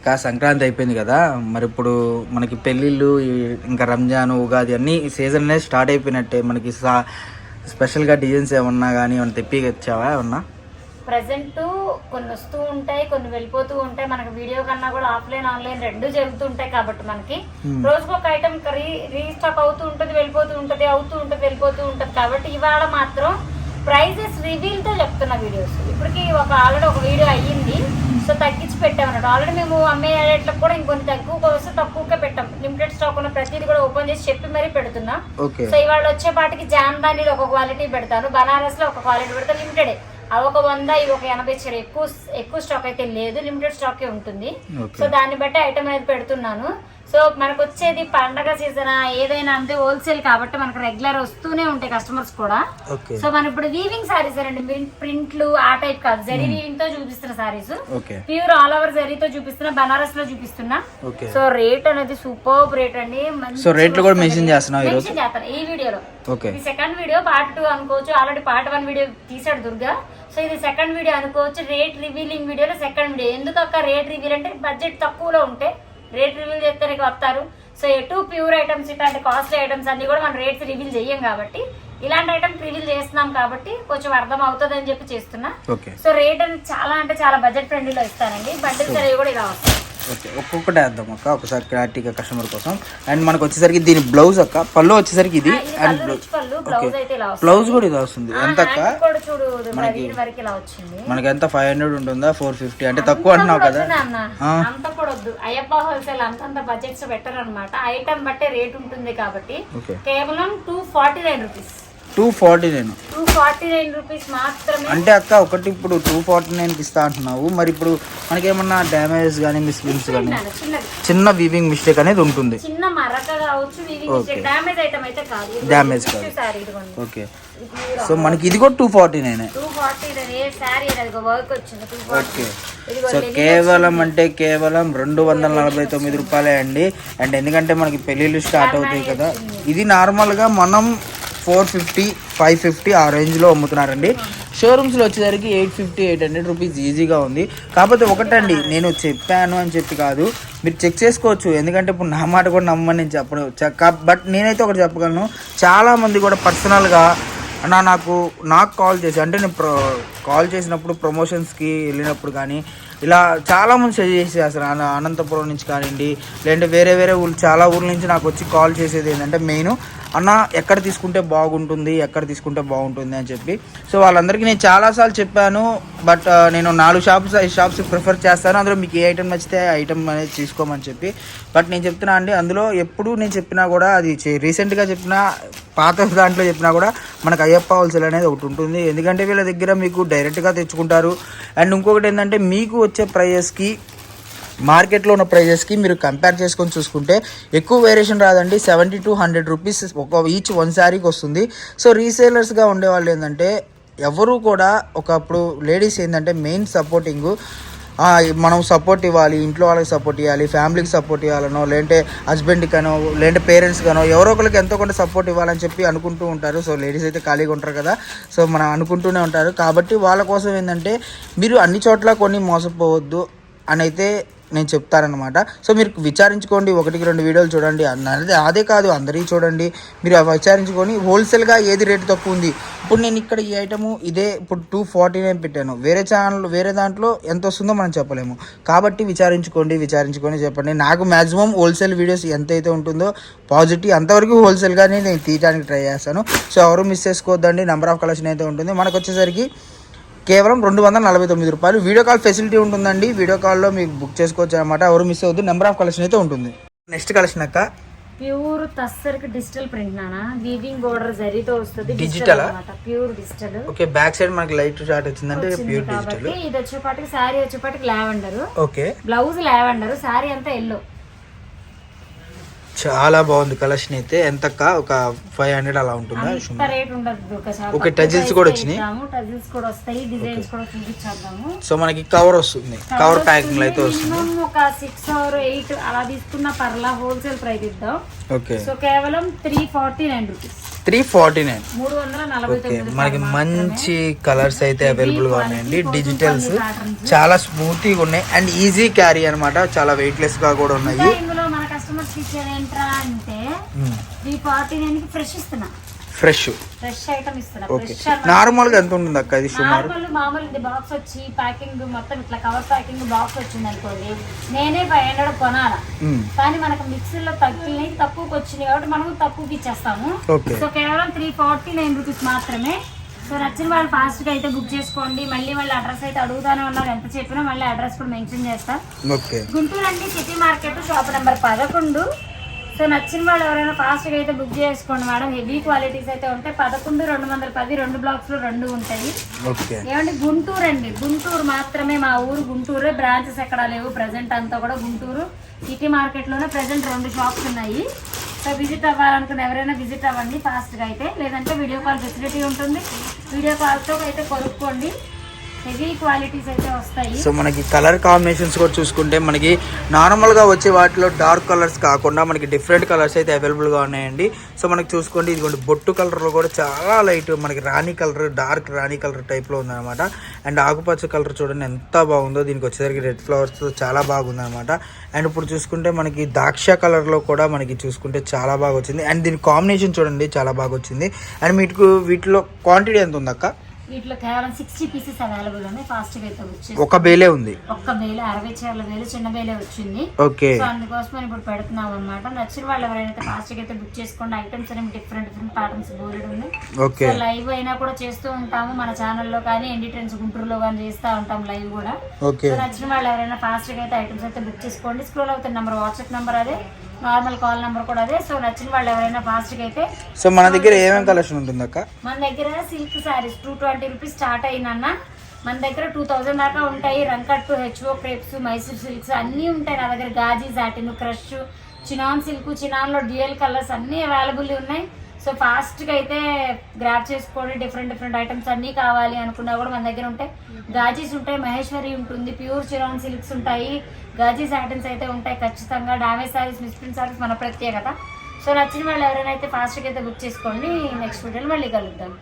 ఇంకా సంక్రాంతి అయిపోయింది కదా మరి ఇప్పుడు మనకి పెళ్ళిళ్ళు ఇంకా రంజాన్ ఉగాది అన్ని సీజన్ అనేది స్టార్ట్ అయిపోయినట్టే. మనకి సా- స్పెషల్గా డిజైన్స్ ఏమన్నా కానీ ఏమన్నా తెప్పి వచ్చావా ఏమన్నా? ప్రజెంట్ కొన్ని వస్తూ ఉంటాయి కొన్ని వెళ్ళిపోతూ ఉంటాయి. మనకి వీడియో కన్నా కూడా ఆఫ్లైన్ ఆన్లైన్ రెండు జరుగుతూ ఉంటాయి కాబట్టి మనకి. రోజుకు ఒక ఐటమ్ రీ రీస్టాక్ అవుతూ ఉంటుంది వెళ్ళిపోతూ ఉంటుంది అవుతూ ఉంటుంది వెళ్ళిపోతూ ఉంటుంది. కాబట్టి ఇవాళ మాత్రం ప్రైజెస్ రివీల్తో చెప్తున్న వీడియోస్ ఇప్పటికి ఒక ఆల్రెడీ ఒక వీడియో అయ్యింది. పెట్టామన్నట్టు ఆల్రెడీ మేము అమ్మే రేట్లకు కూడా ఇంకొన్ని తక్కువ వస్తే తక్కువగా పెట్టాం. లిమిటెడ్ స్టాక్ ఉన్న ప్రతిదీ కూడా ఓపెన్ చేసి చెప్పి మరీ పెడుతున్నా. సో ఇవాళ వచ్చేపాటికి జామ్దానీలో ఒక క్వాలిటీ పెడతాను. బనారస్లో ఒక క్వాలిటీ పెడతాను. లిమిటెడ్ అవి ఒక వంద ఇవి ఒక ఎనభై చీర ఎక్కువ ఎక్కువ స్టాక్ అయితే లేదు. లిమిటెడ్ స్టాక్ ఉంటుంది. సో దాన్ని బట్టి ఐటమ్ అనేది పెడుతున్నాను. సో మనకు వచ్చేది పండగ సీజన్ ఏదైనా అంతే హోల్సేల్ కాబట్టి మనకు రెగ్యులర్ వస్తూనే ఉంటాయి కస్టమర్స్ కూడా. సో మనం ఇప్పుడు వీవింగ్ సారీస్ అండి ప్రింట్లు ఆ టైప్ కాదు. జరీ వీవింగ్తో చూపిస్తున్న సారీస్ ప్యూర్ ఆల్ ఓవర్ జరీతో చూపిస్తున్నా బనారస్లో చూపిస్తున్నా సో రేట్ అనేది సూపర్ రేట్ అండి. సో రేట్లు కూడా మెన్షన్ చేస్తాను. ఈ వీడియోలో ఇది సెకండ్ వీడియో పార్ట్ టూ అనుకోవచ్చు. ఆల్రెడీ పార్ట్ వన్ వీడియో తీసాడు దుర్గా. సో ఇది సెకండ్ వీడియో అనుకోవచ్చు. రేట్ రివీలింగ్ వీడియోలో సెకండ్ వీడియో ఎందుకు అక్క రేట్ రివీల్ అంటే బడ్జెట్ తక్కువలో ఉంటే రేట్ రివీల్ చేస్తే వస్తారు సో ఎటు ప్యూర్ ఐటమ్స్ ఇట్లాంటి కాస్ట్లీ ఐటమ్స్ అన్ని కూడా మనం రేట్స్ రివీల్ చెయ్యం కాబట్టి. ఇలాంటి ఐటమ్స్ రివీల్ చేస్తున్నాం కాబట్టి కొంచెం అర్థం అవుతుంది అని చెప్పి చేస్తున్నా. సో రేట్ చాలా అంటే చాలా బడ్జెట్ ఫ్రెండ్లీలో ఇస్తానండి. బడ్జెట్ అనేవి కూడా ఇలా వస్తాయి ఓకే ఒక్కొక్కటి వేద్దాం అక్క. ఒకసారి క్లారిటీగా కస్టమర్ కోసం. అండ్ మనకు వచ్చేసరికి దీని బ్లౌజ్ అక్క. పళ్ళు వచ్చేసరికి ఇది. అండ్ పళ్ళు బ్లౌజ్ కూడా ఇది వస్తుంది. ఎంత అక్క? వచ్చింది. మనకి ఎంత? ఫైవ్ హండ్రెడ్ ఉంటుందా? ఫోర్ ఫిఫ్టీ అంటే తక్కువ అంటున్నావు కదా. వద్దు నాన్న. అంత కూడా వద్దు. అయ్యప్ప హోల్సేల్ అంతంత బడ్జెట్స్ ఐటమ్ బట్టే రేట్ ఉంటుంది కాబట్టి ఓకే. కేవలం two forty nine rupees two forty నేను. టూ ఫార్టీ నైన్ రూపీస్ మాత్రమే. అంటే అక్క ఒకటి ఇప్పుడు టూ ఫార్టీ నైన్కి ఇస్తా అంటున్నావు. మరి ఇప్పుడు మనకేమన్నా డ్యామేజ్ కానీ మిస్లిమ్స్ కానీ చిన్న వీవింగ్ మిస్టేక్ అనేది ఉంటుంది. చిన్న మరక కావచ్చు వీవింగ్ డ్యామేజ్ ఐటమ్ అయితే కాదు. ఓకే సో మనకి ఇది కూడా two forty nine. Okay so కేవలం అంటే కేవలం రెండు వందల నలభై తొమ్మిది రూపాయలే అండి. అండ్ ఎందుకంటే మనకి పెళ్ళిళ్ళు స్టార్ట్ అవుతాయి కదా ఇది నార్మల్గా మనం ఫోర్ ఫిఫ్టీ ఫైవ్ ఫిఫ్టీ ఆ రేంజ్లో అమ్ముతున్నారండి. షోరూమ్స్లో వచ్చేసరికి eight fifty eight hundred rupees ఈజీగా ఉంది. కాకపోతే ఒకటండి నేను చెప్పాను అని చెప్పి కాదు. మీరు చెక్ చేసుకోవచ్చు ఎందుకంటే ఇప్పుడు నా మాట కూడా నమ్మని నేను చెప్పడం బట్ నేనైతే ఒకటి చెప్పగలను. చాలామంది కూడా పర్సనల్గా అన్న నాకు నాకు కాల్ చేసి అంటే నేను ప్రో కాల్ చేసినప్పుడు ప్రమోషన్స్కి వెళ్ళినప్పుడు కానీ ఇలా చాలామంది సజెస్ట్ చేస్తారు అనంతపురం నుంచి కానివ్వండి లేదంటే వేరే వేరే ఊళ్ళు చాలా ఊర్ల నుంచి నాకు వచ్చి కాల్ చేసేది ఏంటంటే మెయిన్ అన్న ఎక్కడ తీసుకుంటే బాగుంటుంది ఎక్కడ తీసుకుంటే బాగుంటుంది అని చెప్పి. సో వాళ్ళందరికీ నేను చాలాసార్లు చెప్పాను బట్ నేను నాలుగు షాప్స్ ఐదు షాప్స్ ప్రిఫర్ చేస్తాను. అందులో మీకు ఏ ఐటమ్ నచ్చితే ఆ ఐటెం అనేది తీసుకోమని చెప్పి. బట్ నేను చెప్తున్నా అండి అందులో ఎప్పుడు నేను చెప్పినా కూడా అది రీసెంట్గా చెప్పిన పాత దాంట్లో చెప్పినా కూడా మనకు అయ్యప్ప హోల్సేల్ అనేది ఒకటి ఉంటుంది. ఎందుకంటే వీళ్ళ దగ్గర మీకు డైరెక్ట్గా తెచ్చుకుంటారు. అండ్ ఇంకొకటి ఏంటంటే మీకు వచ్చే ప్రైజెస్కి మార్కెట్లో ఉన్న ప్రైజెస్కి మీరు కంపేర్ చేసుకొని చూసుకుంటే ఎక్కువ వేరియేషన్ రాదండి. సెవెంటీ టు హండ్రెడ్ రూపీస్ ఒక ఈచ్ వన్ శారీకి వస్తుంది. సో రీసేలర్స్గా ఉండేవాళ్ళు ఏంటంటే ఎవరు కూడా ఒకప్పుడు లేడీస్ ఏంటంటే మెయిన్ సపోర్టింగ్. మనం సపోర్ట్ ఇవ్వాలి ఇంట్లో వాళ్ళకి సపోర్ట్ ఇవ్వాలి ఫ్యామిలీకి సపోర్ట్ ఇవ్వాలనో లేదంటే హస్బెండ్కనో లేదంటే పేరెంట్స్కనో ఎవరో ఒకరికి ఎంతో కొంత సపోర్ట్ ఇవ్వాలని చెప్పి అనుకుంటూ ఉంటారు. సో లేడీస్ అయితే ఖాళీగా ఉంటారు కదా. సో మనం అనుకుంటూనే ఉంటారు. కాబట్టి వాళ్ళ కోసం ఏంటంటే మీరు అన్ని చోట్ల కొన్ని మోసపోవద్దు. అని అయితే నేను చెప్తారనమాట సో మీరు విచారించుకోండి ఒకటికి రెండు వీడియోలు చూడండి. అన్నది అదే కాదు అందరికీ చూడండి. మీరు విచారించుకొని హోల్సేల్గా ఏది రేటు తక్కువ ఉంది? ఇప్పుడు నేను ఇక్కడ ఈ ఐటము ఇదే ఇప్పుడు టూ ఫార్టీ నైన్ పెట్టాను. వేరే ఛానల్ వేరే దాంట్లో ఎంత వస్తుందో మనం చెప్పలేము. కాబట్టి విచారించుకోండి విచారించుకొని చెప్పండి. నాకు మ్యాక్సిమం హోల్సేల్ వీడియోస్ ఎంతైతే ఉంటుందో పాజిటివ్ అంతవరకు హోల్సేల్గానే నేను తీయడానికి ట్రై చేస్తాను. సో ఎవరు మిస్ చేసుకోవద్దండి. నెంబర్ ఆఫ్ కలెక్షన్ అయితే ఉంటుంది. మనకు వచ్చేసరికి కేవలం రెండు వందల నలభై తొమ్మిది రూపాయలు. వీడియో కాల్ ఫెసిలిటీ ఉంటుందండి. వీడియో కాల్లో మీకు బుక్ చేసుకోవచ్చు అనమాట ఎవరు మిస్ అవ్వద్దు. నెంబర్ ఆఫ్ కలెక్షన్ అయితే ఉంటుంది. నెక్స్ట్ కలెక్షన్ అక్క. ప్యూర్ తస్సరికి డిజిటల్ ప్రింట్ నానా వీవింగ్ బోర్డర్ జరీతో వస్తుంది digital pure digital. Okay back side మనకి లైట్ షార్ట్ వచ్చిందంటే వచ్చింది ప్యూర్ డిజిటల్ ఇది వచ్చేపాటికి శారీ వచ్చేపాటికి lavender. Okay. Blouse lavender. Sari అంతా ఎల్లో చాలా బాగుంది కలెక్షన్ అయితే. ఎంత ఒక ఫైవ్ హండ్రెడ్ అలా ఉంటుందా? ఓకే, టజిల్స్ కూడా వచ్చినాయి? సో మనకి కవర్ వస్తుంది. కవర్ ప్యాకింగ్ అయితే వస్తుంది. ఒక సిక్స్ ఆర్ ఎయిట్ అలా తీసుకున్న పర్లా హోల్సేల్ ప్రైస్ ఇద్దాం. ఓకే. సో కేవలం three forty nine rupees. Three forty nine. Okay. మనకి మంచి కలర్స్ అయితే అవైలబుల్గా ఉన్నాయండి. డిజిటల్స్. చాలా స్మూతీగా ఉన్నాయి. అండ్ ఈజీ క్యారీ అన్నమాట. చాలా వెయిట్లెస్గా కూడా ఉన్నాయి. కస్టమర్స్ ఇచ్చేది ఏంట్రా అంటే త్రీ ఫార్టీ నైన్ ఫ్రెష్ ఇస్తున్నా. ఫ్రెష్ ఫ్రెష్ ఐటమ్ ఇస్తున్నా. ఫ్రెష్ నార్మల్గా ఎంత ఉంటుంది అక్క ఇది సుమారు? నార్మల్ మామూలు ఇది బాక్స్ వచ్చి ప్యాకింగ్ మొత్తం ఇట్లా కవర్ ప్యాకింగ్ బాక్స్ వచ్చింది అనుకోండి నేనే ఫైవ్ హండ్రెడ్ కొనాల. కానీ మనకు మిక్సీలో తగ్గినాయి తక్కువకి వచ్చినాయి కాబట్టి మనం తక్కువకి ఇచ్చేస్తాము. సో కేవలం త్రీ ఫార్టీ నైన్ రూపీస్ మాత్రమే సో నచ్చిన వాళ్ళు ఫాస్ట్గా అయితే బుక్ చేసుకోండి. మళ్ళీ వాళ్ళ అడ్రస్ అయితే అడుగుతానే ఉన్నారు. ఎంత చెప్పినా మళ్ళీ అడ్రస్ కూడా మెన్షన్ చేస్తా. గుంటూరు అండి సిటీ మార్కెట్ షాప్ నెంబర్ పదకొండు. సో నచ్చిన వాళ్ళు ఎవరైనా ఫాస్ట్గా అయితే బుక్ చేసుకోండి మేడం. హెవీ క్వాలిటీస్ అయితే ఉంటాయి. పదకొండు రెండు వందల పది రెండు బ్లాక్స్లో రెండు ఉంటాయి. ఏమండి? గుంటూరు అండి. గుంటూరు మాత్రమే మా ఊరు గుంటూరు. బ్రాంచెస్ ఎక్కడా లేవు. ప్రజెంట్ అంతా కూడా గుంటూరు. సిటీ మార్కెట్లోనే ప్రజెంట్ రెండు షాప్స్ ఉన్నాయి. సో విజిట్ అవ్వాలనుకున్న ఎవరైనా విజిట్ అవ్వండి ఫాస్ట్గా అయితే. లేదంటే వీడియో కాల్ ఫెసిలిటీ ఉంటుంది. వీడియో కాల్తో అయితే కొనుక్కోండి. హెవీ క్వాలిటీస్ అయితే వస్తాయి. సో మనకి కలర్ కాంబినేషన్స్ కూడా చూసుకుంటే మనకి నార్మల్గా వచ్చే వాటిలో డార్క్ కలర్స్ కాకుండా మనకి డిఫరెంట్ కలర్స్ అయితే అవైలబుల్గా ఉన్నాయండి. సో మనకి చూసుకోండి ఇదిగోండి బొట్టు కలర్లో కూడా చాలా లైట్ మనకి rani colour dark rani colour టైప్లో ఉందన్నమాట. అండ్ ఆకుపచ్చ కలర్ చూడండి ఎంత బాగుందో. దీనికి వచ్చేసరికి రెడ్ ఫ్లవర్స్ చాలా బాగుందన్నమాట. అండ్ ఇప్పుడు చూసుకుంటే మనకి దాక్ష కలర్లో కూడా మనకి చూసుకుంటే చాలా బాగా వచ్చింది. అండ్ దీని కాంబినేషన్ చూడండి చాలా బాగా వచ్చింది. అండ్ మీకు వీటిలో క్వాంటిటీ ఎంత ఉందక్క? వీటిలో కేవలం సిక్స్టీ పీసెస్ అవైలబుల్ ఉన్నాయి. ఫాస్ట్గా అయితే వచ్చేసి ఒక బేలే ఉంది. ఒక్క వేలు అరవై చీరల వేలు చిన్న వేలే వచ్చింది. ఓకే. సో అందుకోసం ఇప్పుడు పెడుతున్నాం అనమాట నచ్చిన వాళ్ళు ఎవరైనా ఫాస్ట్గా అయితే బుక్ చేసుకోండి. ఐటమ్స్ అనేవి డిఫరెంట్ డిఫరెంట్ ప్యాటర్న్స్ బోర్డు ఉన్నాయి. ఓకే. లైవ్ అయినా కూడా చేస్తూ ఉంటాము. మన ఛానల్లో కానీ ఎన్డీ ట్రెండ్స్ గుంటూరులో కానీ చేస్తూ ఉంటాం లైవ్ కూడా. ఓకే. నచ్చిన వాళ్ళు ఎవరైనా ఫాస్ట్గా అయితే ఐటమ్స్ అయితే బుక్ చేసుకోండి. స్క్రోల్ అవుతున్న నెంబర్ వాట్సాప్ నెంబర్ అదే. నార్మల్ కాల్ నెంబర్ కూడా అదే. సో నచ్చిన వాళ్ళు ఎవరైనా ఫాస్ట్గా అయితే సో మన దగ్గర ఏమేమి కలెక్షన్ ఉంటుంది అక్క? మన దగ్గర silk saris two twenty rupees start అయినన్న. మన దగ్గర టూ థౌజండ్ దాకా ఉంటాయి. రంకట్టు హెచ్ఓ క్రేప్స్ మైసూర్ సిల్క్స్ అన్నీ ఉంటాయి నా దగ్గర. గాజీ సాటిన్ క్రష్ చినాన్ సిల్క్ చినాన్లో డ్యూయల్ కలర్స్ అన్నీ అవైలబుల్ ఉన్నాయి. సో ఫాస్ట్గా అయితే గ్రాప్ చేసుకోండి డిఫరెంట్ డిఫరెంట్ ఐటమ్స్ అన్నీ కావాలి అనుకున్నా కూడా మన దగ్గర ఉంటాయి గాజీస్ ఉంటాయి మహేశ్వరి ఉంటుంది ప్యూర్ చిరాన్ సిల్క్స్ ఉంటాయి. గాజీ సాటిన్స్ అయితే ఉంటాయి ఖచ్చితంగా. డామేజ్ సారీస్ మిస్ప్రింట్ సారీస్ మన ప్రత్యేకత. సో నచ్చిన వాళ్ళు ఎవరైనా అయితే ఫాస్ట్గా అయితే బుక్ చేసుకోండి. నెక్స్ట్ వీడియోలో మళ్ళీ కలుద్దాం.